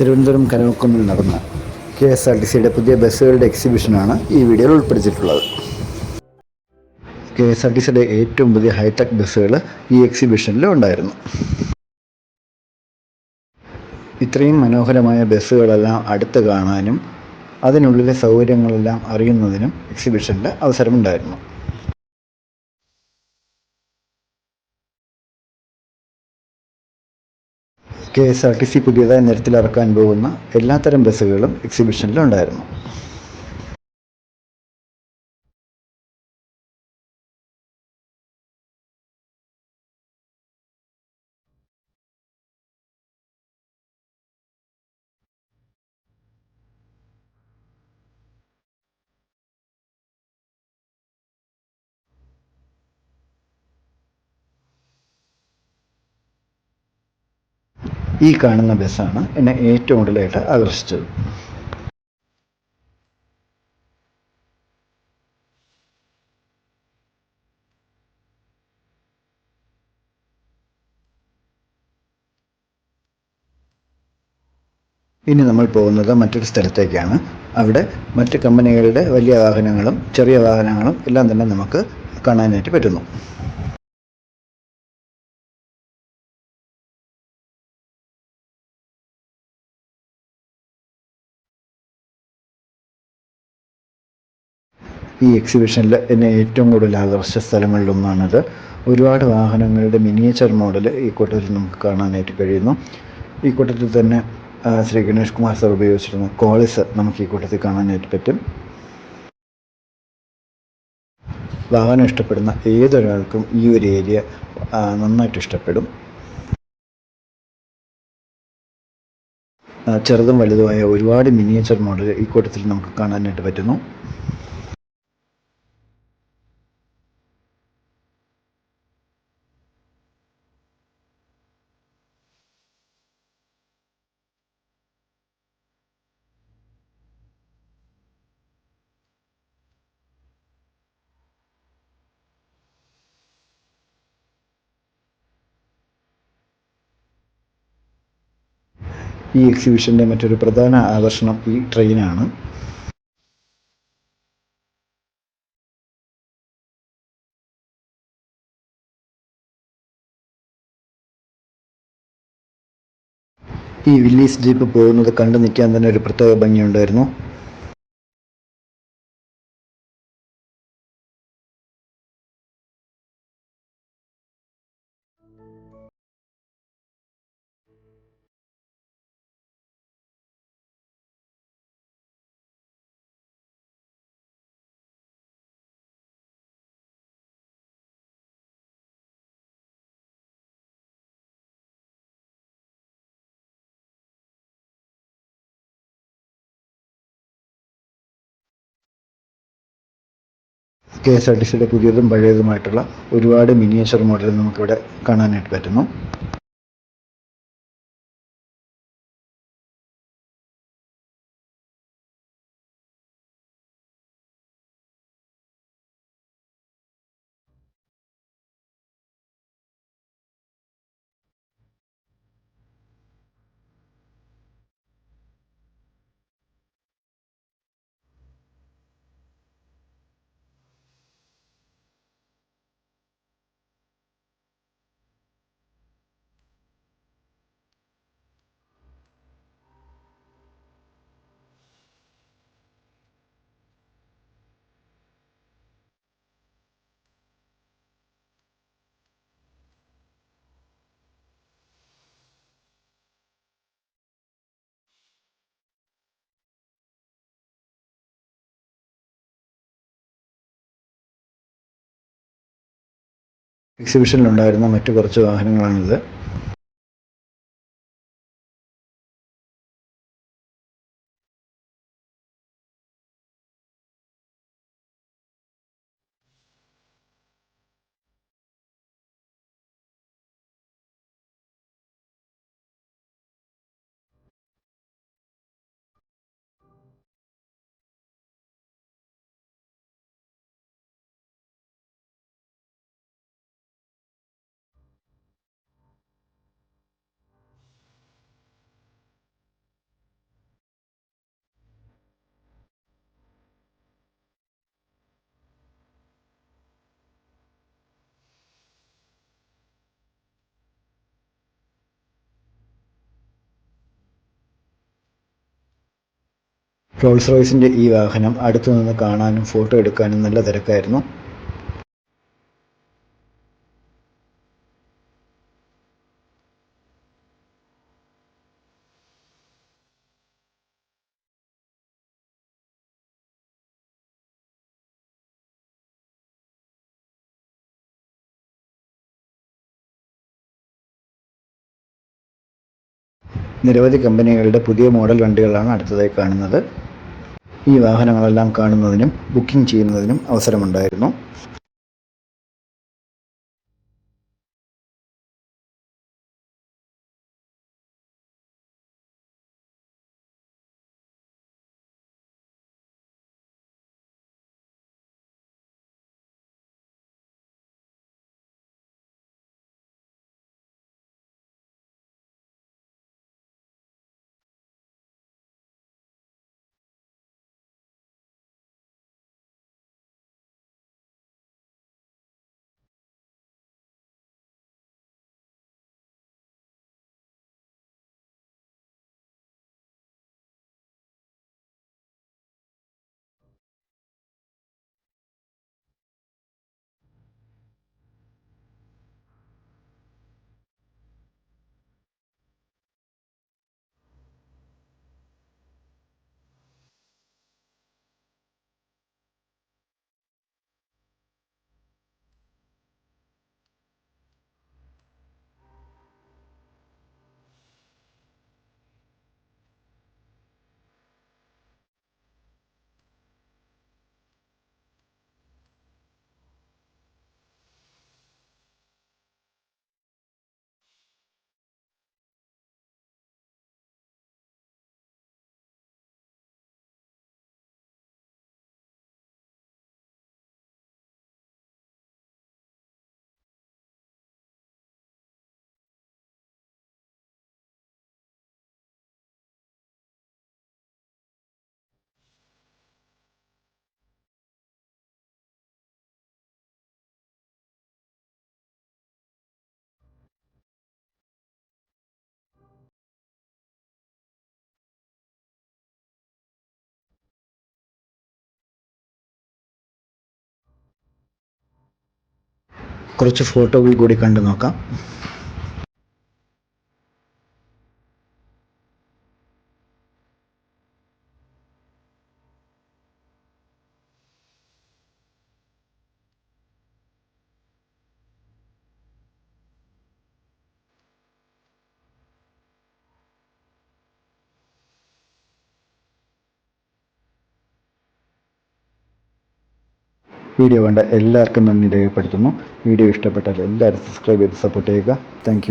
തിരുവനന്തപുരം കനകക്കുന്നിൽ നടന്ന K S R T സിയുടെ പുതിയ ബസ്സുകളുടെ എക്സിബിഷനാണ് ഈ വീഡിയോയിൽ ഉൾപ്പെടുത്തിയിട്ടുള്ളത്. കെ എസ് ആർ ടി സിയുടെ ഏറ്റവും പുതിയ ഹൈടെക് ബസ്സുകൾ ഈ എക്സിബിഷനിൽ ഉണ്ടായിരുന്നു. ഇത്രയും മനോഹരമായ ബസ്സുകളെല്ലാം അടുത്ത് കാണാനും അതിനുള്ളിലെ സൗകര്യങ്ങളെല്ലാം അറിയുന്നതിനും എക്സിബിഷനിൽ അവസരമുണ്ടായിരുന്നു. K S R T C പുതിയതായി നിരത്തിലിറക്കാൻ പോകുന്ന എല്ലാത്തരം ബസ്സുകളും എക്സിബിഷനിലുണ്ടായിരുന്നു ഈ കാണുന്ന ബസ്സാണ് എന്നെ ഏറ്റവും കൂടുതലായിട്ട് ആകർഷിച്ചത്. ഇനി നമ്മൾ പോകുന്നത് മറ്റൊരു സ്ഥലത്തേക്കാണ്. അവിടെ മറ്റ് കമ്പനികളുടെ വലിയ വാഹനങ്ങളും ചെറിയ വാഹനങ്ങളും എല്ലാം തന്നെ നമുക്ക് കാണാനായിട്ട് പറ്റുന്നു. ഈ എക്സിബിഷനിൽ എന്നെ ഏറ്റവും കൂടുതൽ ആകർഷിച്ച സ്ഥലങ്ങളിലൊന്നാണിത്. ഒരുപാട് വാഹനങ്ങളുടെ മിനിയേച്ചർ മോഡൽ ഈ കൂട്ടത്തിൽ നമുക്ക് കാണാനായിട്ട് കഴിയുന്നു. ഈ കൂട്ടത്തിൽ തന്നെ ശ്രീ ഗണേഷ് കുമാർ സാർ ഉപയോഗിച്ചിരുന്ന കോളിസ് നമുക്ക് ഈ കൂട്ടത്തിൽ കാണാനായിട്ട് പറ്റും. വാഹനം ഇഷ്ടപ്പെടുന്ന ഏതൊരാൾക്കും ഈ ഒരു ഏരിയ നന്നായിട്ട് ഇഷ്ടപ്പെടും. ചെറുതും വലുതുമായ ഒരുപാട് മിനിയേച്ചർ മോഡൽ ഈ കൂട്ടത്തിൽ നമുക്ക് കാണാനായിട്ട് പറ്റുന്നു. ഈ എക്സിബിഷന്റെ മറ്റൊരു പ്രധാന ആകർഷണം ഈ ട്രെയിനാണ് ഈ വില്ലീസ് ജീപ്പ് പോകുന്നത് കണ്ടു നിൽക്കാൻ തന്നെ ഒരു പ്രത്യേക ഭംഗിയുണ്ടായിരുന്നു. കെ എസ് ആർ ടി സിയുടെ പുതിയതും പഴയതുമായിട്ടുള്ള ഒരുപാട് മിനിയേച്ചർ മോഡൽ നമുക്കിവിടെ കാണാനായിട്ട് പറ്റുന്നു. എക്സിബിഷനിലുണ്ടായിരുന്ന മറ്റു കുറച്ച് വാഹനങ്ങളാണിത്. റോൾസ് റോയ്സിന്റെ ഈ വാഹനം അടുത്തു നിന്ന് കാണാനും ഫോട്ടോ എടുക്കാനും നല്ല തിരക്കായിരുന്നു. നിരവധി കമ്പനികളുടെ പുതിയ മോഡൽ വണ്ടികളാണ് അടുത്തതായി കാണുന്നത്. ഈ വാഹനങ്ങളെല്ലാം കാണുന്നതിനും ബുക്കിംഗ് ചെയ്യുന്നതിനും അവസരമുണ്ടായിരുന്നു. കുറച്ച് ഫോട്ടോകൾ കൂടി കണ്ടു നോക്കാം. വീഡിയോ കണ്ട എല്ലാവർക്കും നന്ദി രേഖപ്പെടുത്തുന്നു. വീഡിയോ ഇഷ്ടപ്പെട്ടാൽ എല്ലാവരും സബ്സ്ക്രൈബ് ചെയ്ത് സപ്പോർട്ട് ചെയ്യുക. താങ്ക്